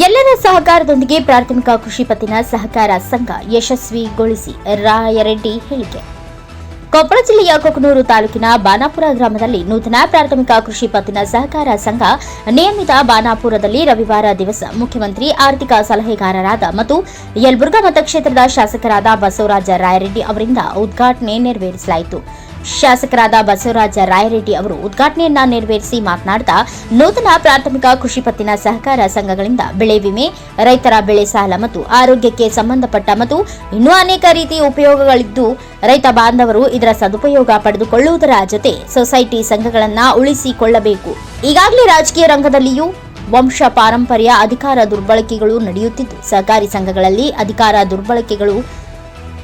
ಎಲ್ಲರ ಸಹಕಾರದೊಂದಿಗೆ ಪ್ರಾಥಮಿಕ ಕೃಷಿ ಪತ್ತಿನ ಸಹಕಾರ ಸಂಘ ಯಶಸ್ವಿಗೊಳಿಸಿ ರಾಯರೆಡ್ಡಿ ಹೇಳಿಕೆ. ಕೊಪ್ಪಳ ಜಿಲ್ಲೆಯ ಕೊಕನೂರು ತಾಲೂಕಿನ ಬಾನಾಪುರ ಗ್ರಾಮದಲ್ಲಿ ನೂತನ ಪ್ರಾಥಮಿಕ ಕೃಷಿ ಪತ್ತಿನ ಸಹಕಾರ ಸಂಘ ನಿಯಮಿತ ಬಾನಾಪುರದಲ್ಲಿ ರವಿವಾರ ದಿವಸ ಮುಖ್ಯಮಂತ್ರಿ ಆರ್ಥಿಕ ಸಲಹೆಗಾರರಾದ ಮತ್ತು ಯಲಬುರ್ಗಾ ಮತಕ್ಷೇತ್ರದ ಶಾಸಕರಾದ ಬಸವರಾಜ ರಾಯರೆಡ್ಡಿ ಅವರಿಂದ ಉದ್ಘಾಟನೆ ನೆರವೇರಿಸಲಾಯಿತು. ಶಾಸಕರಾದ ಬಸವರಾಜ ರಾಯರೆಡ್ಡಿ ಅವರು ಉದ್ಘಾಟನೆಯನ್ನ ನೆರವೇರಿಸಿ ಮಾತನಾಡಿದ ನೂತನ ಪ್ರಾಥಮಿಕ ಕೃಷಿ ಪತ್ತಿನ ಸಹಕಾರ ಸಂಘಗಳಿಂದ ಬೆಳೆ ವಿಮೆ, ರೈತರ ಬೆಳೆ ಸಾಲ ಮತ್ತು ಆರೋಗ್ಯಕ್ಕೆ ಸಂಬಂಧಪಟ್ಟ ಮತ್ತು ಇನ್ನೂ ಅನೇಕ ರೀತಿಯ ಉಪಯೋಗಗಳಿದ್ದು, ರೈತ ಬಾಂಧವರು ಇದರ ಸದುಪಯೋಗ ಪಡೆದುಕೊಳ್ಳುವುದರ ಜೊತೆ ಸೊಸೈಟಿ ಸಂಘಗಳನ್ನ ಉಳಿಸಿಕೊಳ್ಳಬೇಕು. ಈಗಾಗಲೇ ರಾಜಕೀಯ ರಂಗದಲ್ಲಿಯೂ ವಂಶ ಪಾರಂಪರ್ಯ, ಅಧಿಕಾರ ದುರ್ಬಳಕೆಗಳು ನಡೆಯುತ್ತಿದ್ದು, ಸಹಕಾರಿ ಸಂಘಗಳಲ್ಲಿ ಅಧಿಕಾರ ದುರ್ಬಳಕೆಗಳು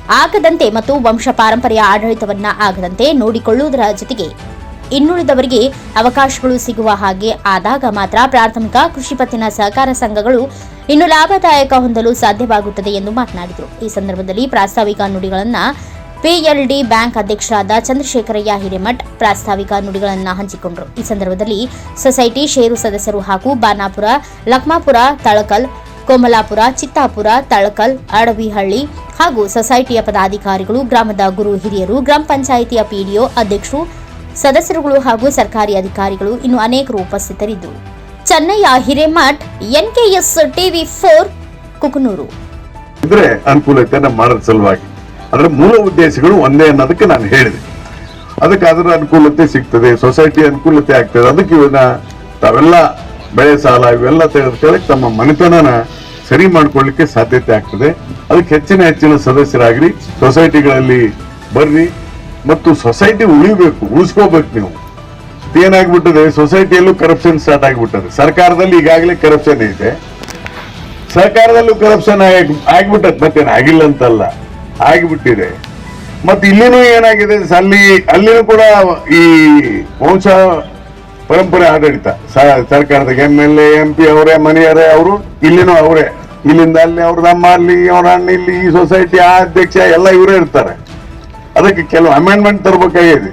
ಆಗದಂತೆ ಮತ್ತು ವಂಶ ಪಾರಂಪರ್ಯ ಆಡಳಿತವನ್ನ ಆಗದಂತೆ ನೋಡಿಕೊಳ್ಳುವುದರ ಜೊತೆಗೆ ಇನ್ನುಳಿದವರಿಗೆ ಅವಕಾಶಗಳು ಸಿಗುವ ಹಾಗೆ ಆದಾಗ ಮಾತ್ರ ಪ್ರಾಥಮಿಕ ಕೃಷಿ ಪತ್ತಿನ ಸಹಕಾರ ಸಂಘಗಳು ಇನ್ನು ಲಾಭದಾಯಕ ಹೊಂದಲು ಸಾಧ್ಯವಾಗುತ್ತದೆ ಎಂದು ಮಾತನಾಡಿದರು. ಈ ಸಂದರ್ಭದಲ್ಲಿ ಪ್ರಾಸ್ತಾವಿಕ ನುಡಿಗಳನ್ನ ಪಿಎಲ್ಡಿ ಬ್ಯಾಂಕ್ ಅಧ್ಯಕ್ಷರಾದ ಚಂದ್ರಶೇಖರಯ್ಯ ಹಿರೇಮಠ್ ಪ್ರಾಸ್ತಾವಿಕ ನುಡಿಗಳನ್ನು ಹಂಚಿಕೊಂಡರು. ಈ ಸಂದರ್ಭದಲ್ಲಿ ಸೊಸೈಟಿ, ಷೇರು ಸದಸ್ಯರು ಹಾಗೂ ಬಾನಾಪುರ, ಲಕ್ಮಾಪುರ, ತಳಕಲ್ ಕೋಮಲಾಪುರ, ಚಿತ್ತಾಪುರ, ತಳಕಲ್, ಅಡವಿಹಳ್ಳಿ ಹಾಗೂ ಸೊಸೈಟಿಯ ಪದಾಧಿಕಾರಿಗಳು, ಗ್ರಾಮದ ಗುರು ಹಿರಿಯರು, ಗ್ರಾಮ ಪಂಚಾಯಿತಿಯ ಪಿಡಿಒ ಅಧ್ಯಕ್ಷರು, ಸದಸ್ಯರುಗಳು ಹಾಗೂ ಸರ್ಕಾರಿ ಅಧಿಕಾರಿಗಳು ಇನ್ನು ಅನೇಕರು ಉಪಸ್ಥಿತರಿದ್ದರು. ಚೆನ್ನೈಯ Hiremath NKS TV four, Kukanur. ಇದ್ರೆ ಸಲುವಾಗಿ. ಅದರ ಮೂಲ ಉದ್ದೇಶಗಳು ಒಂದೇ ಅನ್ನೋದಕ್ಕೆ ನಾನು ಹೇಳಿದೆ. ಅದಕ್ಕೆ ಅದರ ಅನುಕೂಲತೆ ಸಿಗ್ತದೆ ಸೊಸೈಟಿ ಅನುಕೂಲತೆ ಆಗ್ತದೆ, ಅದಕ್ಕೆ ಇವನ್ನ ತಾವೆಲ್ಲ ಬೆಳೆ ಸಾಲ ಇವೆಲ್ಲ ತೆಗೆದುಕೊಳ್ಳಿ ತಮ್ಮ ಮನೆತನನ ಸರಿ ಮಾಡ್ಕೊಳ್ಳಿಕ್ಕೆ ಸಾಧ್ಯತೆ ಆಗ್ತದೆ. ಅದಕ್ಕೆ ಹೆಚ್ಚಿನ ಹೆಚ್ಚಿನ ಸದಸ್ಯರಾಗ್ರಿ ಸೊಸೈಟಿಗಳಲ್ಲಿ ಬರ್ರಿ ಮತ್ತು ಸೊಸೈಟಿ ಉಳಿಬೇಕು, ಉಳಿಸ್ಕೋಬೇಕು ನೀವು. ಏನಾಗ್ಬಿಟ್ಟದೆ ಸೊಸೈಟಿಯಲ್ಲೂ ಕರಪ್ಷನ್ ಸ್ಟಾರ್ಟ್ ಆಗಿಬಿಟ್ಟದೆ. ಸರ್ಕಾರದಲ್ಲಿ ಈಗಾಗಲೇ ಕರಪ್ಷನ್ ಇದೆ. ಸರ್ಕಾರದಲ್ಲೂ ಕರಪ್ಷನ್ ಆಗ್ಬಿಟ್ಟದ್, ಮತ್ತೇನು ಆಗಿಲ್ಲ ಅಂತಲ್ಲ, ಆಗಿಬಿಟ್ಟಿದೆ. ಮತ್ತೆ ಇಲ್ಲಿನೂ ಏನಾಗಿದೆ, ಅಲ್ಲಿ, ಅಲ್ಲಿನೂ ಕೂಡ ಈ ವಂಶ ಪರಂಪರೆ ಆಡಳಿತ. ಸರ್ಕಾರದ ಎಂ ಎಲ್ ಎಂ ಪಿ ಅವರೇ, ಮನೆಯವರೇ, ಅವರು ಇಲ್ಲಿನೂ ಅವರೇ. ಇಲ್ಲಿಂದ ಅಲ್ಲಿ ಅವ್ರ ನಮ್ಮ ಅಲ್ಲಿ, ಅವ್ರ ಅಣ್ಣ ಇಲ್ಲಿ, ಈ ಸೊಸೈಟಿ ಆ ಅಧ್ಯಕ್ಷ ಎಲ್ಲ ಇವರೇ ಇರ್ತಾರೆ. ಅದಕ್ಕೆ ಕೆಲವು ಅಮೆಂಡ್ಮೆಂಟ್ ತರಬೇಕಾಗಿದೆ.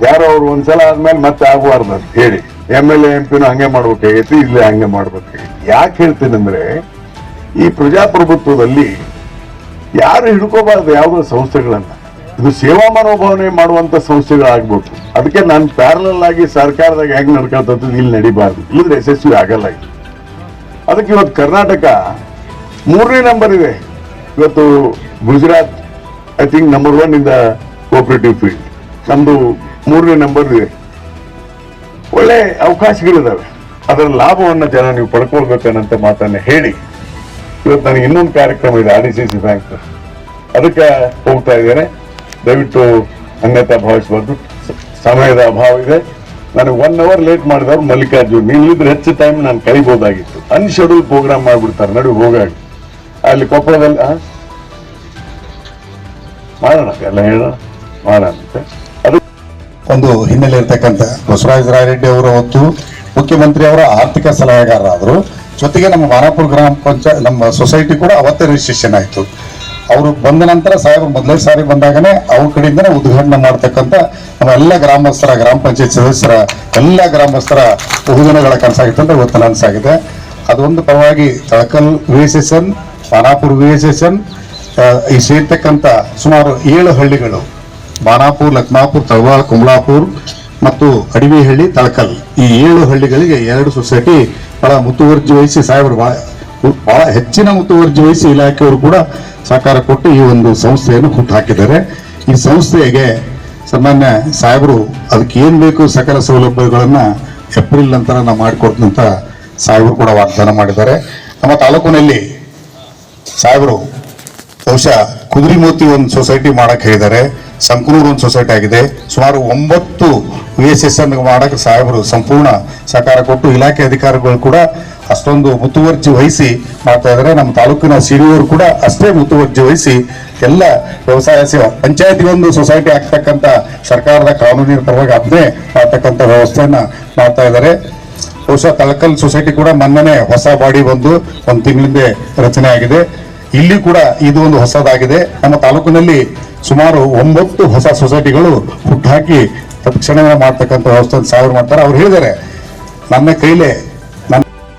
ಯಾರೋ ಅವ್ರು ಒಂದ್ಸಲ ಆದ್ಮೇಲೆ ಮತ್ತೆ ಆಗಬಾರ್ದು ಅಂತ ಹೇಳಿ. ಎಂ ಎಲ್ ಎ ಎಂ ಪಿನೂ ಹಂಗೆ ಮಾಡ್ಬೇಕಾಗೈತಿ, ಇಲ್ಲಿ ಹಂಗೆ ಮಾಡ್ಬೇಕಾಗೈತಿ. ಯಾಕೆ ಹೇಳ್ತೀನಿ ಅಂದ್ರೆ, ಈ ಪ್ರಜಾಪ್ರಭುತ್ವದಲ್ಲಿ ಯಾರು ಹಿಡ್ಕೋಬಾರ್ದು ಯಾವುದೋ ಸಂಸ್ಥೆಗಳನ್ನ. ಇದು ಸೇವಾ ಮನೋಭಾವನೆ ಮಾಡುವಂತ ಸಂಸ್ಥೆಗಳಾಗ್ಬೇಕು. ಅದಕ್ಕೆ ನಾನು ಪ್ಯಾರಲಲ್ ಆಗಿ ಸರ್ಕಾರದಾಗ ಹೆಂಗ್ ನಡ್ಕೊಳ್ತದ್ದು ಇಲ್ಲಿ ನಡಿಬಾರ್ದು. ಇಲ್ಲದ್ರೆ ಯಶಸ್ವಿ ಆಗಲ್ಲ ಅದಕ್ಕೆ ಇವತ್ತು ಕರ್ನಾಟಕ ಮೂರನೇ ನಂಬರ್ ಇದೆ. ಇವತ್ತು Gujarat I think number one in the cooperative field ನಮ್ದು ಮೂರನೇ ನಂಬರ್ ಇದೆ. ಒಳ್ಳೆ ಅವಕಾಶಗಳಿದ್ದಾವೆ ಅದರ ಲಾಭವನ್ನು ಜನ ನೀವು ಪಡ್ಕೊಳ್ಬೇಕನ್ನಂತ ಮಾತನ್ನ ಹೇಳಿ. ಇವತ್ತು ನನಗೆ ಇನ್ನೊಂದು ಕಾರ್ಯಕ್ರಮ ಇದೆ R D C C bank ಅದಕ್ಕೆ ಹೋಗ್ತಾ ಇದ್ದೇನೆ. ದಯವಿಟ್ಟು ಅನ್ಯತ ಭಾವಿಸಬಾರ್ದು ಸಮಯದ ಅಭಾವ ಇದೆ. ನನಗೆ ಒನ್ ಅವರ್ ಲೇಟ್ ಮಾಡಿದವ್ರು ಮಲ್ಲಿಕಾರ್ಜುನ್. ನೀವು ಇದ್ರೆ ಹೆಚ್ಚು ಟೈಮ್ ನಾನು ಕಳಿಬಹುದಾಗಿತ್ತು ಅನ್ಶೆಡ್ಯೂಲ್ ಪ್ರೋಗ್ರಾಮ್ ಮಾಡಿಬಿಡ್ತಾರೆ. ನಡುವೆ ಹೋಗಾಗಿ. ಅಲ್ಲಿ ಕೊಪ್ಪಳದಲ್ಲಿ? ಮಾಡೋಣ, ಎಲ್ಲ ಹೇಳೋಣ. ಮಾಡೋಣ ಅದು ಒಂದು ಹಿನ್ನೆಲೆ ಇರ್ತಕ್ಕಂಥ ಬಸವರಾಜ ರಾಯರೆಡ್ಡಿ ಅವರು ಅವತ್ತು ಮುಖ್ಯಮಂತ್ರಿ ಅವರ ಆರ್ಥಿಕ ಸಲಹೆಗಾರರಾದರು. ಜೊತೆಗೆ ನಮ್ಮ ವಾರಾಪುರ ಗ್ರಾಮ ಪಂಚಾಯತ್ ನಮ್ಮ ಸೊಸೈಟಿ ಕೂಡ ಅವತ್ತೇ ರಿಜಿಸ್ಟ್ರೇಷನ್ ಆಯಿತು. ಅವರು ಬಂದ ನಂತರ ಸಾಹೇಬರು ಮೊದಲೇ ಸಾರಿ ಬಂದಾಗನೇ ಅವ್ರ ಕಡೆಯಿಂದನೇ ಉದ್ಘಾಟನೆ ಮಾಡ್ತಕ್ಕಂಥ ನಮ್ಮ ಎಲ್ಲ ಗ್ರಾಮಸ್ಥರ, ಗ್ರಾಮ ಪಂಚಾಯತ್ ಸದಸ್ಯರ, ಎಲ್ಲ ಗ್ರಾಮಸ್ಥರ ಬಹುಜನಗಳ ಕನಸಾಗಿತ್ತು ಇವತ್ತು ನನಸಾಗಿದೆ ಅದೊಂದು ಪರವಾಗಿ Talakal V S S N Banapur V S S N ಈ ಸೇರ್ತಕ್ಕಂಥ ಸುಮಾರು ಏಳು ಹಳ್ಳಿಗಳು ಬಾನಾಪುರ್ ಲಕ್ಮಾಪುರ್ ತಳವಾಳ ಕುಂಬ್ಲಾಪುರ್ ಮತ್ತು ಅಡವಿಹಳ್ಳಿ, ತಳಕಲ್. ಈ ಏಳು ಹಳ್ಳಿಗಳಿಗೆ ಎರಡು ಸೊಸೈಟಿ ಬಹಳ ಮುತುವರ್ಜಿ ವಹಿಸಿ ಸಾಹೇಬರು ಬಹಳ ಹೆಚ್ಚಿನ ಮುತುವರ್ಜಿ ವಹಿಸಿ ಇಲಾಖೆಯವರು ಕೂಡ ಸಹಕಾರ ಕೊಟ್ಟು ಈ ಒಂದು ಸಂಸ್ಥೆಯನ್ನು ಹುಟ್ಟು ಹಾಕಿದ್ದಾರೆ. ಈ ಸಂಸ್ಥೆಗೆ ಸಾಮಾನ್ಯ ಸಾಹೇಬರು ಅದಕ್ಕೆ ಏನ್ ಬೇಕು ಸಕಲ ಸೌಲಭ್ಯಗಳನ್ನ ಏಪ್ರಿಲ್ ನಂತರ ನಾವು ಮಾಡಿಕೊಡ್ತಂತ ಸಾಹೇಬರು ಕೂಡ ವಾಗ್ದಾನ ಮಾಡಿದ್ದಾರೆ. ನಮ್ಮ ತಾಲೂಕಿನಲ್ಲಿ ಸಾಹೇಬರು ಬಹುಶಃ ಕುದುರೆಮೂರ್ತಿ ಒಂದು ಸೊಸೈಟಿ ಮಾಡಕ್ ಹೇಳಿದ್ದಾರೆ. ಸಂಕನೂರು ಒಂದು ಸೊಸೈಟಿ ಆಗಿದೆ. ಸುಮಾರು ಒಂಬತ್ತು ವಿ ಎಸ್ ಎಸ್ ಮಾಡಕ್ಕೆ ಸಾಹೇಬರು ಸಂಪೂರ್ಣ ಸಹಕಾರ ಕೊಟ್ಟು ಇಲಾಖೆ ಅಧಿಕಾರಿಗಳು ಕೂಡ ಅಷ್ಟೊಂದು ಮುತುವರ್ಜಿ ವಹಿಸಿ ಮಾಡ್ತಾ ಇದ್ದಾರೆ ನಮ್ಮ ತಾಲೂಕಿನ ಸಿಡಿಯವರು ಕೂಡ ಅಷ್ಟೇ ಮುತುವರ್ಜಿ ವಹಿಸಿ ಎಲ್ಲ ವ್ಯವಸಾಯ ಪಂಚಾಯತಿ ಒಂದು ಸೊಸೈಟಿ ಆಗ್ತಕ್ಕಂಥ ಸರ್ಕಾರದ ಕಾನೂನಿನ ಪರವಾಗಿ ಅದನ್ನೇ ಮಾಡ್ತಕ್ಕಂಥ ವ್ಯವಸ್ಥೆಯನ್ನು ಮಾಡ್ತಾ ಇದ್ದಾರೆ. ಬಹುಶಃ ತಳಕಲ್ ಸೊಸೈಟಿ ಕೂಡ ಮೊನ್ನೆ ಹೊಸ ಬಾಡಿ ಬಂದು ಒಂದು ತಿಂಗಳಿಂದ ರಚನೆ ಆಗಿದೆ. ಇಲ್ಲಿ ಕೂಡ ಇದು ಒಂದು ಹೊಸದಾಗಿದೆ. ನಮ್ಮ ತಾಲೂಕಿನಲ್ಲಿ ಸುಮಾರು ಒಂಬತ್ತು ಹೊಸ ಸೊಸೈಟಿಗಳು ಹುಟ್ಟುಹಾಕಿ ತಕ್ಷಣ ಮಾಡ್ತಕ್ಕಂಥ ವ್ಯವಸ್ಥೆ ಸಾವಿರ ಮಾಡ್ತಾರೆ. ಅವ್ರು ಹೇಳಿದ್ದಾರೆ, ನನ್ನ ಕೈಲೇ